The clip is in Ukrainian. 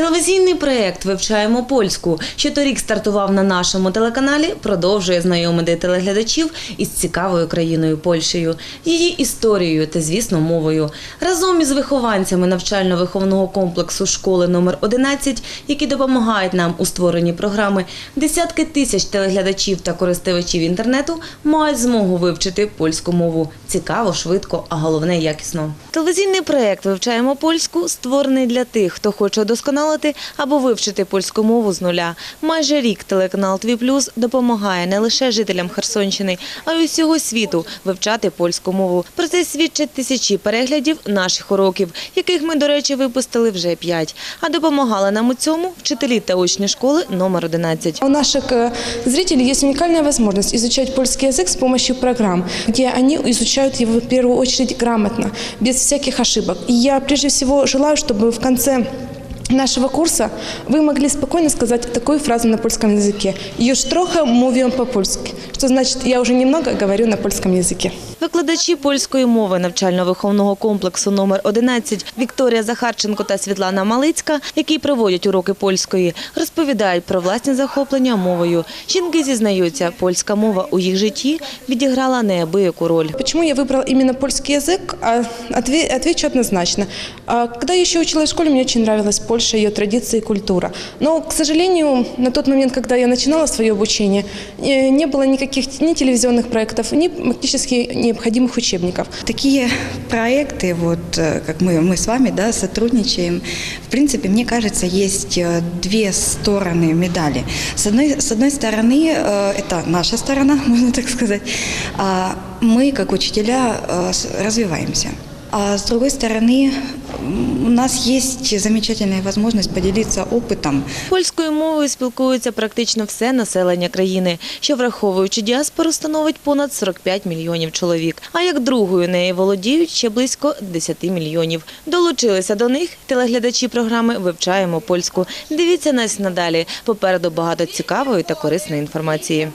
Телевізійний проєкт Вивчаємо польську, що торік стартував на нашому телеканалі, продовжує знайомити телеглядачів із цікавою країною Польщею, її історією та, звісно, мовою. Разом із вихованцями навчально-виховного комплексу школи номер 11, які допомагають нам у створенні програми, десятки тисяч телеглядачів та користувачів інтернету мають змогу вивчити польську мову цікаво, швидко, а головне якісно. Телевізійний проєкт Вивчаємо польську створений для тих, хто хоче удосконалити або вивчити польську мову з нуля. Майже рік телеканал Тві Плюс допомагає не лише жителям Херсонщини, а й усього світу вивчати польську мову. Про це свідчать тисячі переглядів наших уроків, яких ми, до речі, випустили вже п'ять. А допомагали нам у цьому вчителі та учні школи номер 11. У наших э, зрителей есть уникальная возможность изучать польский язык с помощью программ, где они изучают его в первую очередь грамотно, без всяких ошибок. И я прежде всего желаю, чтобы в конце нашего курса вы могли спокойно сказать такую фразу на польском языке. «Już trochę mówię по-польски», что значит «я уже немного говорю на польском языке». Викладачі польської мови навчально-виховного комплексу номер 11 Вікторія Захарченко та Світлана Малицька, які проводять уроки польської, розповідають про власні захоплення мовою. Жінки зізнаються, польська мова у їх житті відіграла неабияку роль. Почему я выбрал именно польский язык? А, отве- Отвечу однозначно. А, Когда я еще училась в школе, мне очень нравилась Польша, ее традиции и культура. Но, к сожалению, на тот момент, когда я начинала свое обучение, э, не было никаких ни телевизионных проектов, ни практически необходимых учебников. Такие проекты, вот э, как мы, мы с вами да, сотрудничаем, в принципе, мне кажется, есть э, две стороны медали. С одной, с одной стороны, э, это наша сторона, можно так сказать, а мы, как учителя, э, с- развиваемся. А с другой стороны, м, у нас есть замечательная возможность поделиться опытом, Польською мовою спілкується практично все населення країни, що враховуючи діаспору, становить понад 45 мільйонів чоловік. А як другою нею володіють ще близько 10 мільйонів. Долучилися до них телеглядачі програми Вивчаємо польську. Дивіться нас надалі. Попереду багато цікавої та корисної інформації.